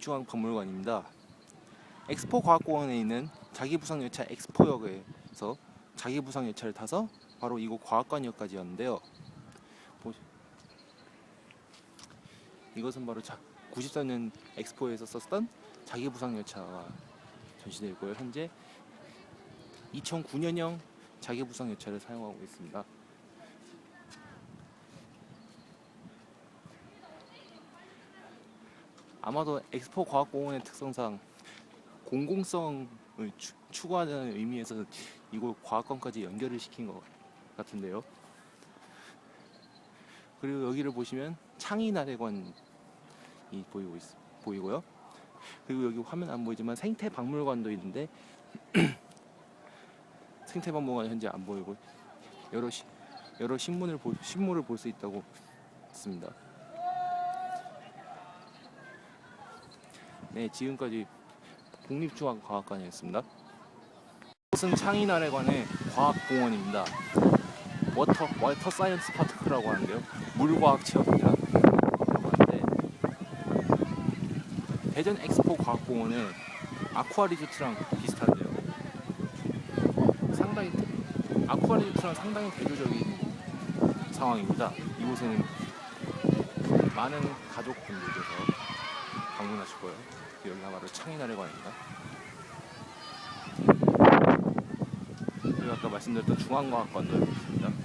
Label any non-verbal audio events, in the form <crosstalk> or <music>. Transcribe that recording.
국립중앙박물관입니다. 엑스포 과학공원에 있는 자기부상열차 엑스포역에서 자기부상열차를 타서 바로 이곳 과학관역까지였는데요. 보- 이것은 바로 자, 94년 엑스포에서 썼던 자기부상열차가 전시되어 있고요. 현재 2009년형 자기부상열차를 사용하고 있습니다. 아마도 엑스포 과학공원의 특성상 공공성을 추, 추구하는 의미에서 이곳 과학관까지 연결을 시킨 것 같은데요. 그리고 여기를 보시면 창의나래관이 보이고 있, 보이고요. 그리고 여기 화면 안 보이지만 생태박물관도 있는데 <clears throat> 생태박물관 현재 안 보이고 여러 시, 여러 신문을 볼 신문을 볼 수 있다고 했습니다. 네, 지금까지 국립중앙과학관이었습니다. 이것은 창의나래관의 과학공원입니다. 워터 워터 사이언스 파크라고 하는데요. 물과학 체험이라고 하는데 대전 엑스포 과학공원은 아쿠아 리조트랑 비슷한데요. 상당히 아쿠아 리조트랑 상당히 대조적인 상황입니다. 이곳에는 많은 가족분들께서 방문하실 거예요. 여기가 바로 창의나래관입니다. 그리고 아까 말씀드렸던 중앙과학관도 있습니다.